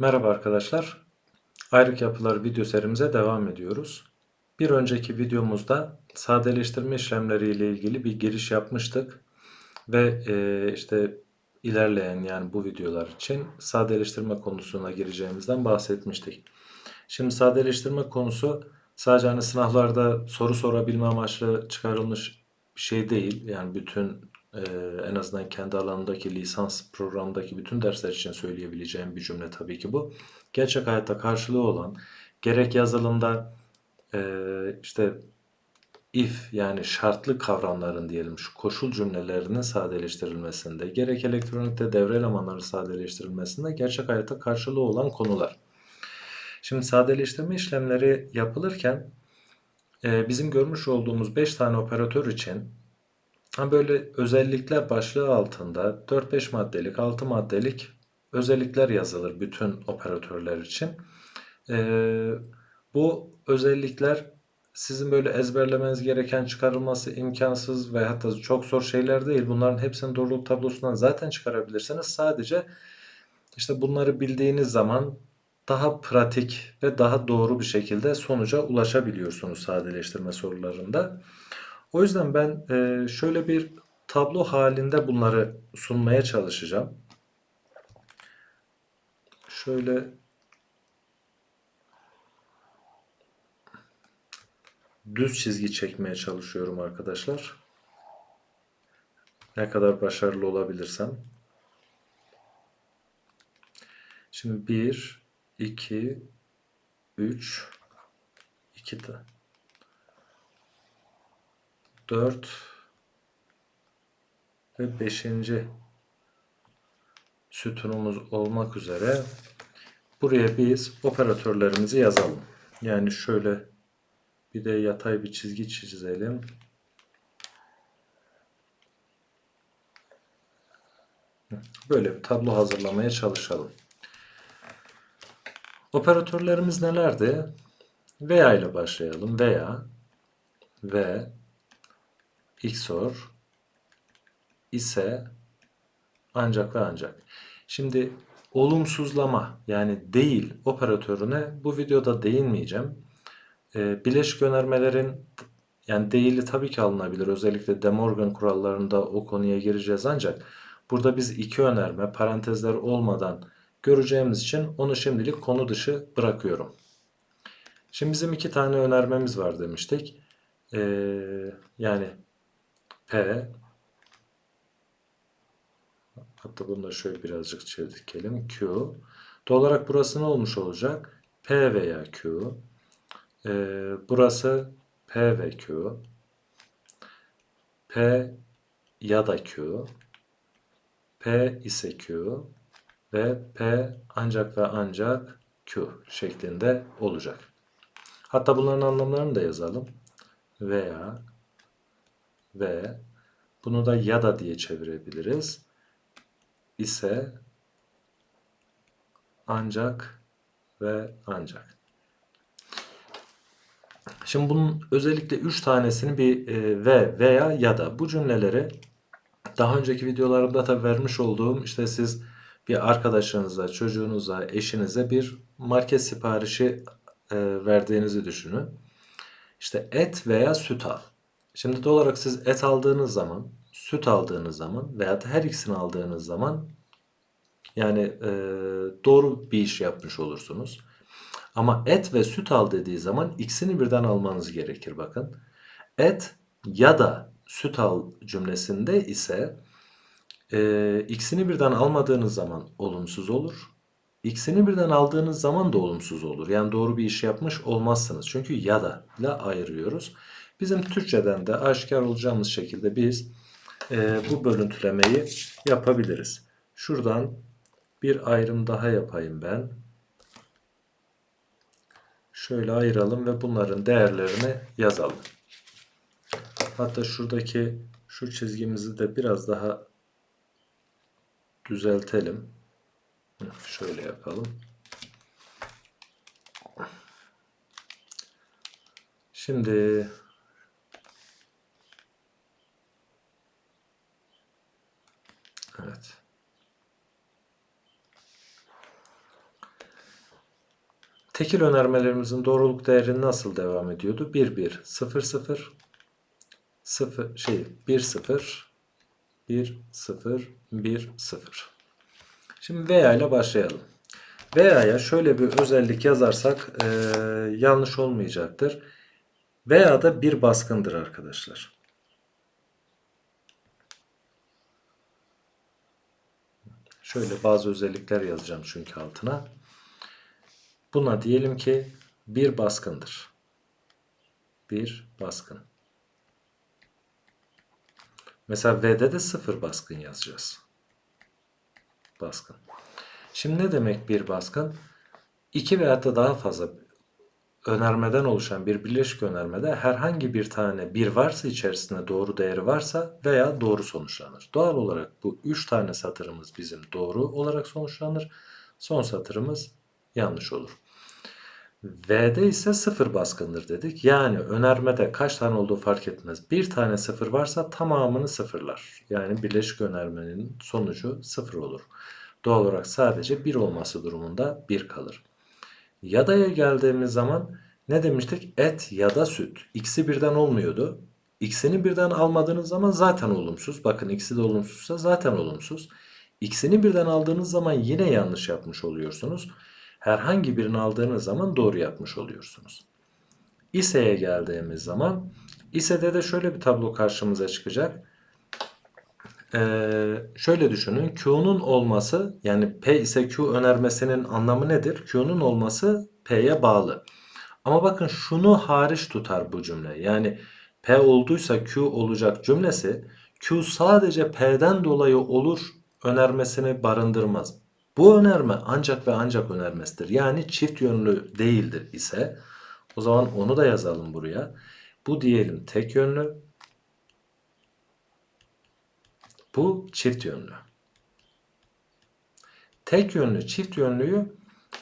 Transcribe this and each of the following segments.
Merhaba arkadaşlar. Ayrık yapılar video serimize devam ediyoruz. Bir önceki videomuzda sadeleştirme işlemleri ile ilgili bir giriş yapmıştık. Ve e, işte ilerleyen yani bu videolar için sadeleştirme konusuna gireceğimizden bahsetmiştik. Şimdi sadeleştirme konusu sadece hani sınavlarda soru sorabilme amaçlı çıkarılmış bir şey değil. Yani bütün e, en azından kendi alanındaki lisans programındaki bütün dersler için söyleyebileceğim bir cümle tabii ki bu. Gerçek hayatta karşılığı olan gerek yazılımda e, işte if yani şartlı kavramların diyelim şu koşul cümlelerinin sadeleştirilmesinde gerek elektronikte devre elemanların sadeleştirilmesinde gerçek hayatta karşılığı olan konular. Şimdi sadeleştirme işlemleri yapılırken e, bizim görmüş olduğumuz 5 tane operatör için böyle özellikler başlığı altında 4-5 maddelik, 6 maddelik özellikler yazılır bütün operatörler için. E, bu özellikler sizin böyle ezberlemeniz gereken çıkarılması imkansız ve hatta çok zor şeyler değil. Bunların hepsini doğruluk tablosundan zaten çıkarabilirsiniz. Sadece işte bunları bildiğiniz zaman daha pratik ve daha doğru bir şekilde sonuca ulaşabiliyorsunuz sadeleştirme sorularında. O yüzden ben e, şöyle bir tablo halinde bunları sunmaya çalışacağım. Şöyle düz çizgi çekmeye çalışıyorum arkadaşlar. Ne kadar başarılı olabilirsem. Şimdi 1, 2, 3, 2 de 4 ve 5. sütunumuz olmak üzere buraya biz operatörlerimizi yazalım. Yani şöyle bir de yatay bir çizgi çizelim. Böyle bir tablo hazırlamaya çalışalım. Operatörlerimiz nelerdi? Veya ile başlayalım. Veya ve XOR ise ancak ve ancak. Şimdi olumsuzlama yani değil operatörüne bu videoda değinmeyeceğim. E, bileşik önermelerin yani değili tabii ki alınabilir. Özellikle De Morgan kurallarında o konuya gireceğiz ancak burada biz iki önerme parantezler olmadan göreceğimiz için onu şimdilik konu dışı bırakıyorum. Şimdi bizim iki tane önermemiz var demiştik. Ee, yani P hatta bunu da şöyle birazcık çekelim. Q. Doğal olarak burası ne olmuş olacak? P veya Q. Ee, burası P ve Q. P ya da Q. P ise Q ve P ancak ve ancak Q şeklinde olacak. Hatta bunların anlamlarını da yazalım. Veya ve bunu da ya da diye çevirebiliriz. İse ancak ve ancak. Şimdi bunun özellikle 3 tanesini bir e, ve veya ya da bu cümleleri daha önceki videolarımda da vermiş olduğum işte siz bir arkadaşınıza, çocuğunuza, eşinize bir market siparişi e, verdiğinizi düşünün. İşte et veya süt al. Şimdi doğal olarak siz et aldığınız zaman, süt aldığınız zaman veya her ikisini aldığınız zaman yani e, doğru bir iş yapmış olursunuz. Ama et ve süt al dediği zaman ikisini birden almanız gerekir bakın. Et ya da süt al cümlesinde ise e, ikisini birden almadığınız zaman olumsuz olur. İkisini birden aldığınız zaman da olumsuz olur. Yani doğru bir iş yapmış olmazsınız. Çünkü ya da ile ayırıyoruz. Bizim Türkçeden de aşikar olacağımız şekilde biz e, bu bölüntülemeyi yapabiliriz. Şuradan bir ayrım daha yapayım ben. Şöyle ayıralım ve bunların değerlerini yazalım. Hatta şuradaki şu çizgimizi de biraz daha düzeltelim. Şöyle yapalım. Şimdi evet. Tekil önermelerimizin doğruluk değeri nasıl devam ediyordu? 1 1 0 0 0 şey 1 0 1 0 1 0. Şimdi veya ile başlayalım. Veya'ya şöyle bir özellik yazarsak eee, yanlış olmayacaktır. Veya da bir baskındır arkadaşlar. Şöyle bazı özellikler yazacağım çünkü altına. Buna diyelim ki bir baskındır. Bir baskın. Mesela V'de de sıfır baskın yazacağız. Baskın. Şimdi ne demek bir baskın? İki veya da daha fazla önermeden oluşan bir birleşik önermede herhangi bir tane bir varsa içerisinde doğru değeri varsa veya doğru sonuçlanır. Doğal olarak bu üç tane satırımız bizim doğru olarak sonuçlanır. Son satırımız yanlış olur. V'de ise sıfır baskındır dedik. Yani önermede kaç tane olduğu fark etmez. Bir tane sıfır varsa tamamını sıfırlar. Yani birleşik önermenin sonucu sıfır olur. Doğal olarak sadece bir olması durumunda bir kalır. Yada'ya geldiğimiz zaman ne demiştik? Et ya da süt. İkisi birden olmuyordu. İkisini birden almadığınız zaman zaten olumsuz. Bakın ikisi de olumsuzsa zaten olumsuz. İkisini birden aldığınız zaman yine yanlış yapmış oluyorsunuz. Herhangi birini aldığınız zaman doğru yapmış oluyorsunuz. İse'ye geldiğimiz zaman İse'de de şöyle bir tablo karşımıza çıkacak. Ee, şöyle düşünün. Q'nun olması yani P ise Q önermesinin anlamı nedir? Q'nun olması P'ye bağlı. Ama bakın şunu hariç tutar bu cümle. Yani P olduysa Q olacak cümlesi Q sadece P'den dolayı olur önermesini barındırmaz. Bu önerme ancak ve ancak önermesidir. Yani çift yönlü değildir ise o zaman onu da yazalım buraya. Bu diyelim tek yönlü. Bu çift yönlü. Tek yönlü, çift yönlüyü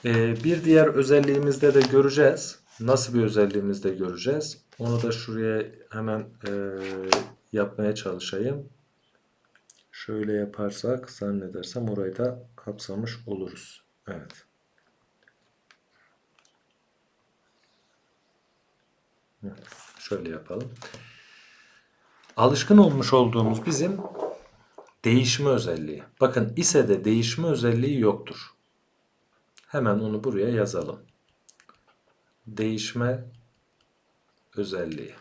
e, bir diğer özelliğimizde de göreceğiz. Nasıl bir özelliğimizde göreceğiz? Onu da şuraya hemen e, yapmaya çalışayım. Şöyle yaparsak zannedersem orayı da kapsamış oluruz. Evet. Şöyle yapalım. Alışkın olmuş olduğumuz bizim değişme özelliği. Bakın ise de değişme özelliği yoktur. Hemen onu buraya yazalım. Değişme özelliği.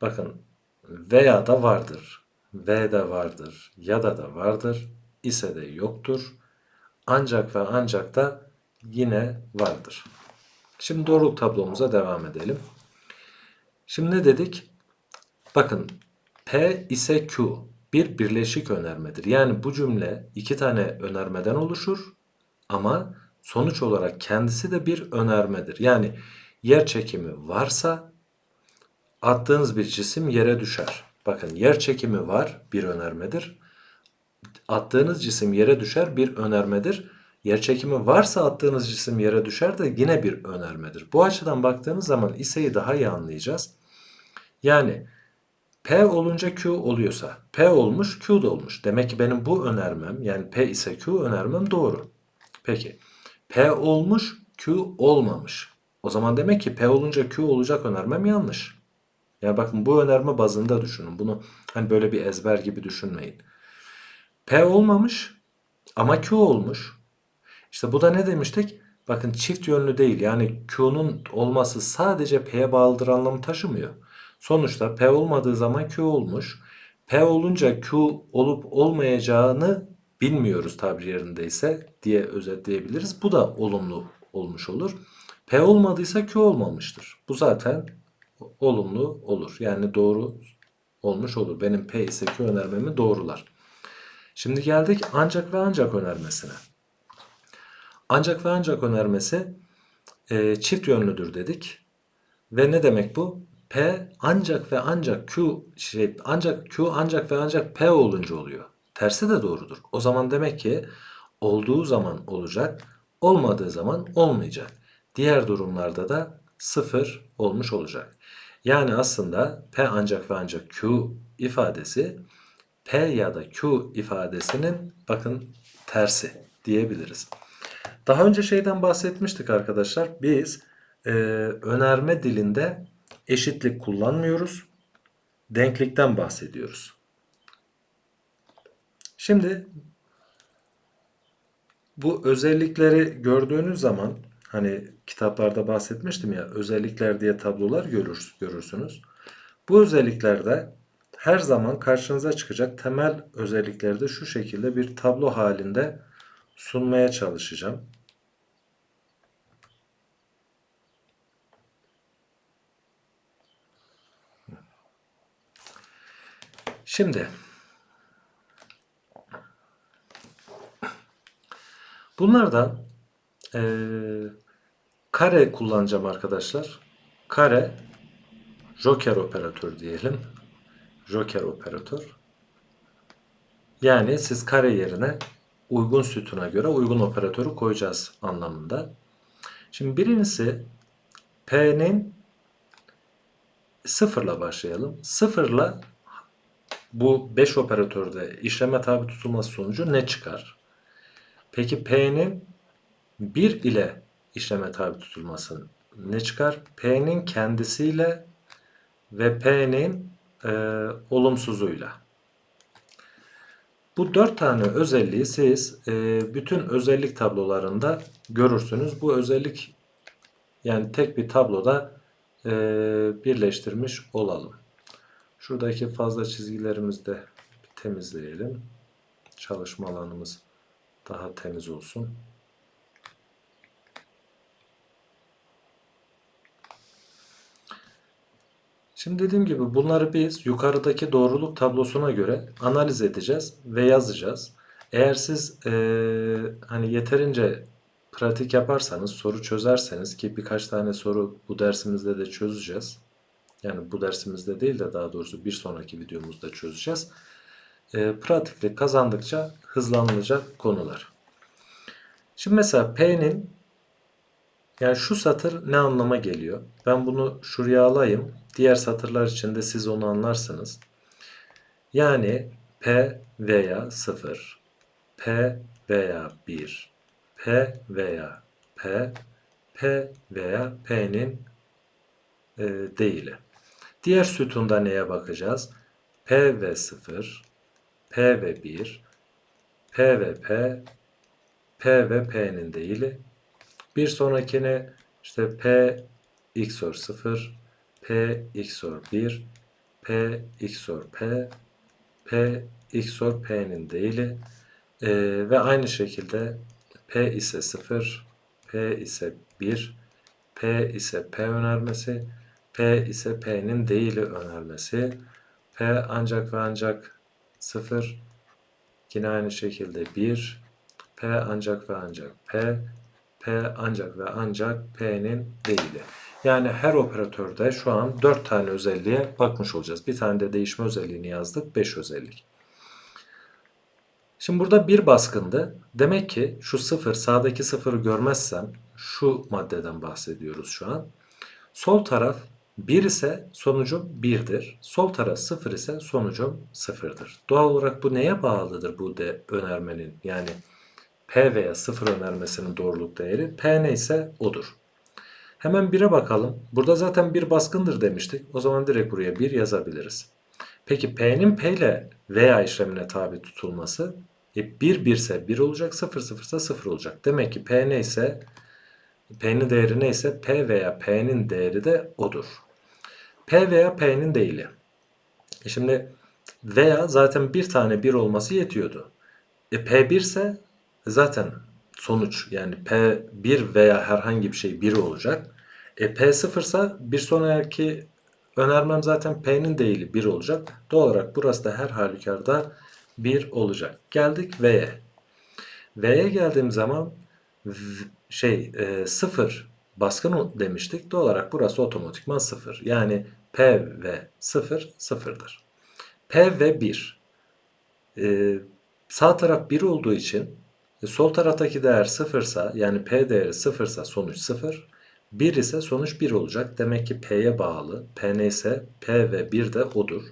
Bakın veya da vardır. V de vardır. Ya da da vardır. ise de yoktur. Ancak ve ancak da yine vardır. Şimdi doğruluk tablomuza devam edelim. Şimdi ne dedik? Bakın P ise Q bir birleşik önermedir. Yani bu cümle iki tane önermeden oluşur ama sonuç olarak kendisi de bir önermedir. Yani yer çekimi varsa attığınız bir cisim yere düşer. Bakın yer çekimi var bir önermedir. Attığınız cisim yere düşer bir önermedir. Yer çekimi varsa attığınız cisim yere düşer de yine bir önermedir. Bu açıdan baktığınız zaman iseyi daha iyi anlayacağız. Yani P olunca Q oluyorsa P olmuş Q da olmuş. Demek ki benim bu önermem yani P ise Q önermem doğru. Peki P olmuş Q olmamış. O zaman demek ki P olunca Q olacak önermem yanlış. Yani bakın bu önerme bazında düşünün. Bunu hani böyle bir ezber gibi düşünmeyin. P olmamış ama Q olmuş. İşte bu da ne demiştik? Bakın çift yönlü değil. Yani Q'nun olması sadece P'ye bağlıdır anlamı taşımıyor. Sonuçta P olmadığı zaman Q olmuş. P olunca Q olup olmayacağını bilmiyoruz tabir yerindeyse diye özetleyebiliriz. Bu da olumlu olmuş olur. P olmadıysa Q olmamıştır. Bu zaten olumlu olur. Yani doğru olmuş olur. Benim P ise Q önermemi doğrular. Şimdi geldik ancak ve ancak önermesine. Ancak ve ancak önermesi e, çift yönlüdür dedik. Ve ne demek bu? P ancak ve ancak Q şey ancak Q ancak ve ancak P olunca oluyor. Tersi de doğrudur. O zaman demek ki olduğu zaman olacak, olmadığı zaman olmayacak. Diğer durumlarda da sıfır olmuş olacak. Yani aslında P ancak ve ancak Q ifadesi P ya da Q ifadesinin bakın tersi diyebiliriz. Daha önce şeyden bahsetmiştik arkadaşlar. Biz e, önerme dilinde eşitlik kullanmıyoruz. Denklikten bahsediyoruz. Şimdi bu özellikleri gördüğünüz zaman hani kitaplarda bahsetmiştim ya özellikler diye tablolar görür, görürsünüz. Bu özelliklerde her zaman karşınıza çıkacak temel özellikleri de şu şekilde bir tablo halinde sunmaya çalışacağım. Şimdi bunlardan eee, kare kullanacağım arkadaşlar. Kare joker operatör diyelim. Joker operatör. Yani siz kare yerine uygun sütuna göre uygun operatörü koyacağız anlamında. Şimdi birincisi P'nin sıfırla başlayalım. Sıfırla bu 5 operatörde işleme tabi tutulması sonucu ne çıkar? Peki P'nin 1 ile işleme tabi tutulması ne çıkar? P'nin kendisiyle ve P'nin e, olumsuzuyla. Bu dört tane özelliği siz e, bütün özellik tablolarında görürsünüz. Bu özellik yani tek bir tabloda e, birleştirmiş olalım. Şuradaki fazla çizgilerimizi de temizleyelim. Çalışma alanımız daha temiz olsun. Şimdi dediğim gibi bunları biz yukarıdaki doğruluk tablosuna göre analiz edeceğiz ve yazacağız. Eğer siz eee, hani yeterince pratik yaparsanız, soru çözerseniz ki birkaç tane soru bu dersimizde de çözeceğiz. Yani bu dersimizde değil de daha doğrusu bir sonraki videomuzda çözeceğiz. Eee pratiklik kazandıkça hızlanılacak konular. Şimdi mesela P'nin yani şu satır ne anlama geliyor? Ben bunu şuraya alayım. Diğer satırlar için de siz onu anlarsınız. Yani P veya 0, P veya 1, P veya P, P veya P'nin e, değili. Diğer sütunda neye bakacağız? P ve 0, P ve 1, P ve P, P ve P'nin değili. Bir sonrakine işte P XOR 0, P XOR 1, P XOR P, P XOR P'nin değili Ee, ve aynı şekilde P ise 0, P ise 1, P ise P önermesi, P ise P'nin değili önermesi, P ancak ve ancak 0, yine aynı şekilde 1, P ancak ve ancak P, P ancak ve ancak P'nin değili. Yani her operatörde şu an 4 tane özelliğe bakmış olacağız. Bir tane de değişme özelliğini yazdık. 5 özellik. Şimdi burada bir baskındı. Demek ki şu sıfır sağdaki sıfırı görmezsem şu maddeden bahsediyoruz şu an. Sol taraf 1 ise sonucum 1'dir. Sol taraf 0 ise sonucum 0'dır. Doğal olarak bu neye bağlıdır bu de önermenin? Yani P veya 0 önermesinin doğruluk değeri P neyse odur. Hemen 1'e bakalım. Burada zaten 1 baskındır demiştik. O zaman direkt buraya 1 yazabiliriz. Peki P'nin P ile veya işlemine tabi tutulması e, 1 1 ise 1 olacak, 0 0 ise 0 olacak. Demek ki P neyse P'nin değeri neyse P veya P'nin değeri de odur. P veya P'nin değili. E şimdi veya zaten bir tane 1 olması yetiyordu. E P1 ise zaten sonuç yani P1 veya herhangi bir şey 1 olacak. E P0 ise bir sonraki önermem zaten P'nin değili 1 olacak. Doğal olarak burası da her halükarda 1 olacak. Geldik V'ye. V'ye geldiğim zaman şey e, 0 baskın demiştik. Doğal olarak burası otomatikman 0. Yani P ve 0 sıfırdır. P ve 1. E, sağ taraf 1 olduğu için e, sol taraftaki değer 0 ise yani P değeri 0 ise sonuç 0. 1 ise sonuç 1 olacak. Demek ki P'ye bağlı. P neyse P ve 1 de odur.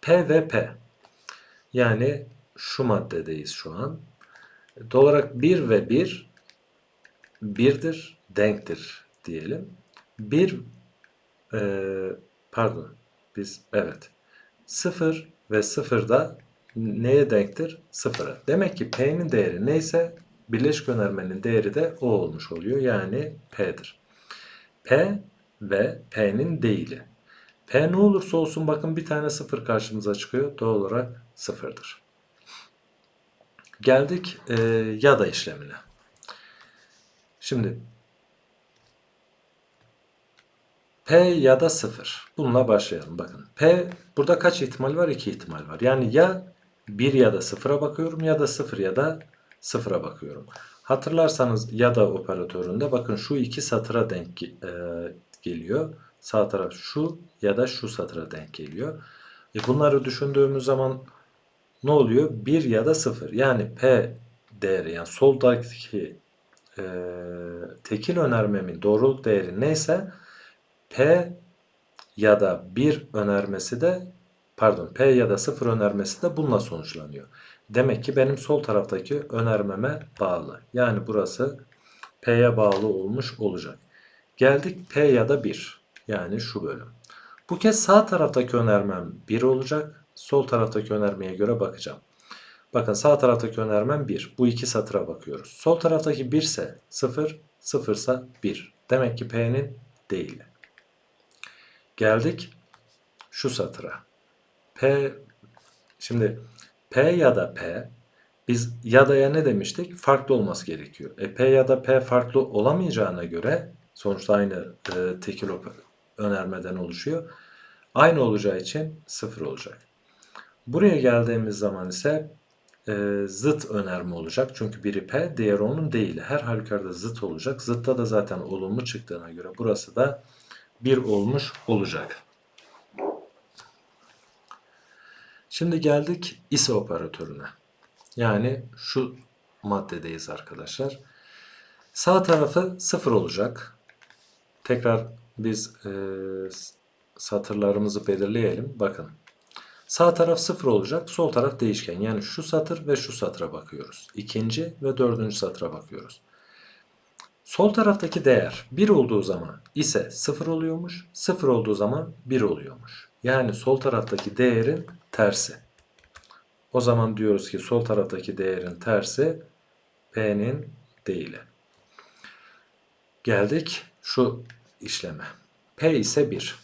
P ve P. Yani şu maddedeyiz şu an. Doğal olarak 1 ve 1 birdir, denktir diyelim. Bir eee, pardon biz evet sıfır ve sıfır da neye denktir? Sıfıra. Demek ki P'nin değeri neyse birleşik önermenin değeri de o olmuş oluyor. Yani P'dir. P ve P'nin değili. P ne olursa olsun bakın bir tane sıfır karşımıza çıkıyor. Doğal olarak sıfırdır. Geldik eee, ya da işlemine. Şimdi P ya da 0. Bununla başlayalım. Bakın P burada kaç ihtimal var? 2 ihtimal var. Yani ya 1 ya da 0'a bakıyorum ya da 0 ya da 0'a bakıyorum. Hatırlarsanız ya da operatöründe bakın şu iki satıra denk e, geliyor. Sağ taraf şu ya da şu satıra denk geliyor. E bunları düşündüğümüz zaman ne oluyor? 1 ya da 0. Yani P değeri yani soldaki e, tekil önermemin doğruluk değeri neyse P ya da 1 önermesi de pardon P ya da 0 önermesi de bununla sonuçlanıyor. Demek ki benim sol taraftaki önermeme bağlı. Yani burası P'ye bağlı olmuş olacak. Geldik P ya da 1. Yani şu bölüm. Bu kez sağ taraftaki önermem 1 olacak. Sol taraftaki önermeye göre bakacağım. Bakın sağ taraftaki önermem 1. Bu iki satıra bakıyoruz. Sol taraftaki 1 ise 0, 0 ise 1. Demek ki P'nin değili. Geldik şu satıra. P şimdi P ya da P biz ya da ya ne demiştik? Farklı olması gerekiyor. E, P ya da P farklı olamayacağına göre sonuçta aynı e, tekil önermeden oluşuyor. Aynı olacağı için sıfır olacak. Buraya geldiğimiz zaman ise e, zıt önerme olacak. Çünkü biri P, diğeri onun değili. Her halükarda zıt olacak. Zıtta da zaten olumlu çıktığına göre burası da 1 olmuş olacak. Şimdi geldik ise operatörüne. Yani şu maddedeyiz arkadaşlar. Sağ tarafı 0 olacak. Tekrar biz e, satırlarımızı belirleyelim. Bakın. Sağ taraf 0 olacak. Sol taraf değişken. Yani şu satır ve şu satıra bakıyoruz. İkinci ve dördüncü satıra bakıyoruz. Sol taraftaki değer 1 olduğu zaman ise 0 oluyormuş. 0 olduğu zaman 1 oluyormuş. Yani sol taraftaki değerin tersi. O zaman diyoruz ki sol taraftaki değerin tersi P'nin değili. Geldik şu işleme. P ise 1.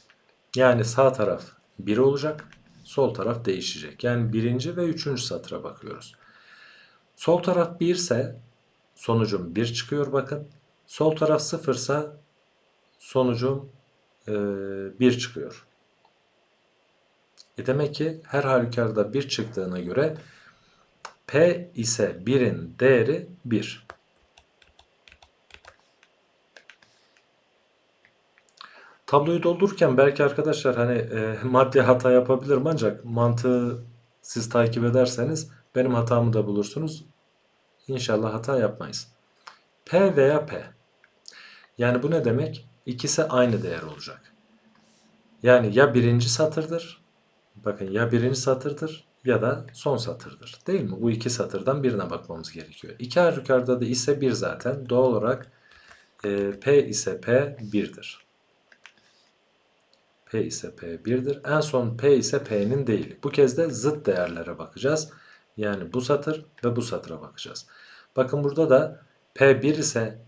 Yani sağ taraf 1 olacak. Sol taraf değişecek. Yani birinci ve üçüncü satıra bakıyoruz. Sol taraf 1 ise sonucum 1 çıkıyor bakın. Sol taraf 0 ise sonucum 1 çıkıyor. E demek ki her halükarda 1 çıktığına göre P ise 1'in değeri 1. Tabloyu doldururken belki arkadaşlar hani e, maddi hata yapabilirim ancak mantığı siz takip ederseniz benim hatamı da bulursunuz. İnşallah hata yapmayız. P veya P. Yani bu ne demek? İkisi aynı değer olacak. Yani ya birinci satırdır. Bakın ya birinci satırdır ya da son satırdır. Değil mi? Bu iki satırdan birine bakmamız gerekiyor. İki halükarda da ise bir zaten. Doğal olarak e, P ise P 1'dir. P ise P 1'dir. En son P ise P'nin değil. Bu kez de zıt değerlere bakacağız. Yani bu satır ve bu satıra bakacağız. Bakın burada da P 1 ise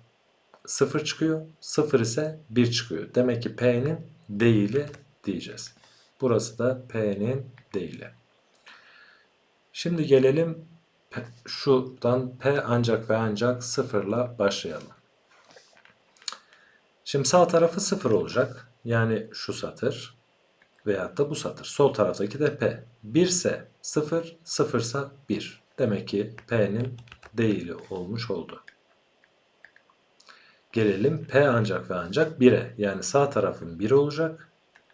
0 çıkıyor. 0 ise 1 çıkıyor. Demek ki P'nin değili diyeceğiz. Burası da P'nin değili. Şimdi gelelim P- şuradan P ancak ve ancak 0 ile başlayalım. Şimdi sağ tarafı 0 olacak. Yani şu satır veyahut da bu satır. Sol taraftaki de P. 1 ise 0, 0 ise 1. Demek ki P'nin değili olmuş oldu. Gelelim P ancak ve ancak 1'e. Yani sağ tarafım 1 olacak.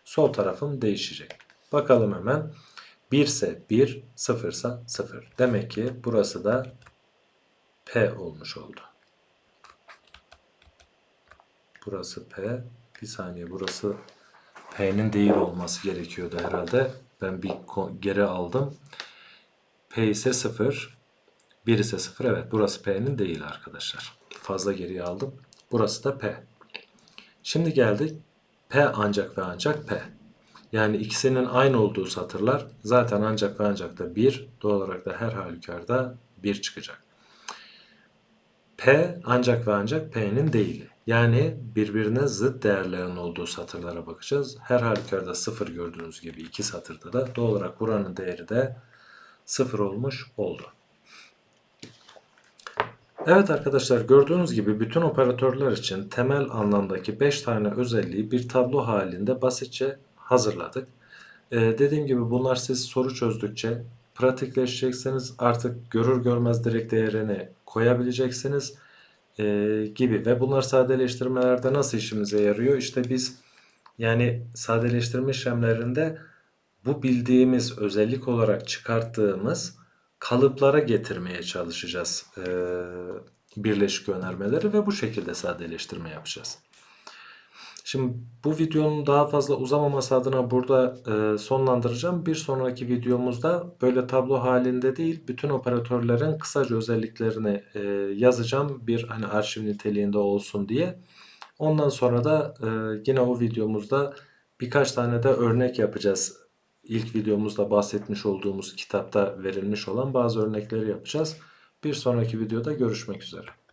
Sol tarafım değişecek. Bakalım hemen. 1 ise 1, 0 ise 0. Demek ki burası da P olmuş oldu. Burası P. Bir saniye burası P'nin değil olması gerekiyordu herhalde. Ben bir geri aldım. P ise 0. 1 ise 0. Evet burası P'nin değil arkadaşlar. Fazla geriye aldım. Burası da P. Şimdi geldik P ancak ve ancak P. Yani ikisinin aynı olduğu satırlar zaten ancak ve ancak da 1, doğal olarak da her halükarda 1 çıkacak. P ancak ve ancak P'nin değili. Yani birbirine zıt değerlerin olduğu satırlara bakacağız. Her halükarda 0 gördüğünüz gibi iki satırda da doğal olarak buranın değeri de 0 olmuş oldu. Evet arkadaşlar gördüğünüz gibi bütün operatörler için temel anlamdaki 5 tane özelliği bir tablo halinde basitçe hazırladık. Ee, dediğim gibi bunlar siz soru çözdükçe pratikleşeceksiniz. Artık görür görmez direkt değerini koyabileceksiniz ee, gibi ve bunlar sadeleştirmelerde nasıl işimize yarıyor? İşte biz yani sadeleştirme işlemlerinde bu bildiğimiz özellik olarak çıkarttığımız kalıplara getirmeye çalışacağız ee, birleşik önermeleri ve bu şekilde sadeleştirme yapacağız. Şimdi bu videonun daha fazla uzamaması adına burada e, sonlandıracağım. Bir sonraki videomuzda böyle tablo halinde değil, bütün operatörlerin kısaca özelliklerini e, yazacağım. Bir hani arşiv niteliğinde olsun diye. Ondan sonra da e, yine o videomuzda birkaç tane de örnek yapacağız. İlk videomuzda bahsetmiş olduğumuz kitapta verilmiş olan bazı örnekleri yapacağız. Bir sonraki videoda görüşmek üzere.